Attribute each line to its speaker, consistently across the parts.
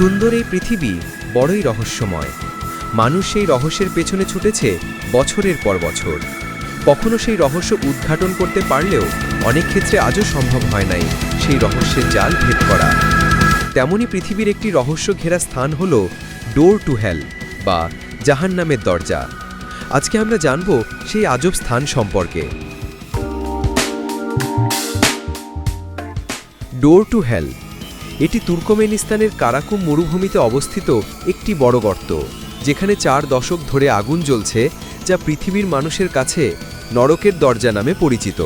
Speaker 1: সুন্দর এই পৃথিবী বড়ই রহস্যময়। মানুষ সেই রহস্যের পেছনে ছুটেছে বছরের পর বছর। কখনো সেই রহস্য উদ্ঘাটন করতে পারলেও অনেক ক্ষেত্রে আজও সম্ভব হয় নাই সেই রহস্যের জাল ভেদ করা। তেমনই পৃথিবীর একটি রহস্য ঘেরা স্থান হল ডোর টু হেল বা জাহান নামের দরজা। আজকে আমরা জানব সেই আজব স্থান সম্পর্কে। ডোর টু হেল এটি তুর্কমেনিস্তানের কারাকুম মরুভূমিতে অবস্থিত একটি বড় গর্ত, যেখানে চার দশক ধরে আগুন জ্বলছে, যা পৃথিবীর মানুষের কাছে নরকের দরজা নামে পরিচিত।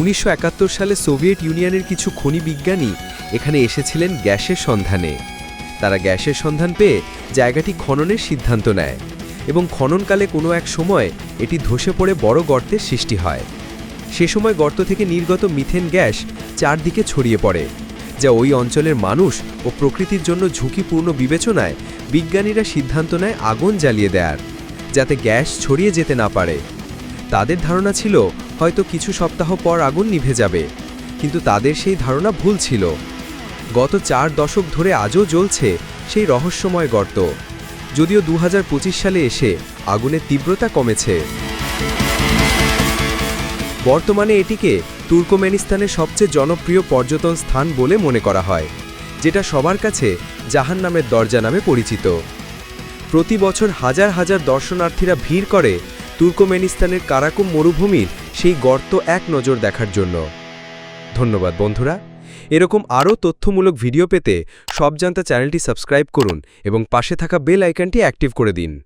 Speaker 1: উনিশশো একাত্তর সালে সোভিয়েত ইউনিয়নের কিছু খনি বিজ্ঞানী এখানে এসেছিলেন গ্যাসের সন্ধানে। তারা গ্যাসের সন্ধান পেয়ে জায়গাটি খননের সিদ্ধান্ত নেয় এবং খননকালে কোনো এক সময় এটি ধসে পড়ে বড় গর্তের সৃষ্টি হয়। সে সময় গর্ত থেকে নির্গত মিথেন গ্যাস চারদিকে ছড়িয়ে পড়ে, যা ওই অঞ্চলের মানুষ ও প্রকৃতির জন্য ঝুঁকিপূর্ণ বিবেচনায় বিজ্ঞানীরা সিদ্ধান্ত নেয় আগুন জ্বালিয়ে দেয়ার, যাতে গ্যাস ছড়িয়ে যেতে না পারে। তাদের ধারণা ছিল, হয়তো কিছু সপ্তাহ পর আগুন নিভে যাবে, কিন্তু তাদের সেই ধারণা ভুল ছিল। গত চার দশক ধরে আজও জ্বলছে সেই রহস্যময় গর্ত, যদিও দু হাজার পঁচিশ সালে এসে আগুনের তীব্রতা কমেছে। বর্তমানে এটিকে তুর্কমেনিস্তানের সবচেয়ে জনপ্রিয় পর্যটন স্থান বলে মনে করা হয়, যেটা সবার কাছে জাহান নামের দরজা নামে পরিচিত। প্রতি বছর হাজার হাজার দর্শনার্থীরা ভিড় করে তুর্কমেনিস্তানের কারাকুম মরুভূমির সেই গর্ত এক নজর দেখার জন্য। ধন্যবাদ বন্ধুরা। এরকম আরও তথ্যমূলক ভিডিও পেতে সব জানতা চ্যানেলটি সাবস্ক্রাইব করুন এবং পাশে থাকা বেল আইকনটি অ্যাক্টিভ করে দিন।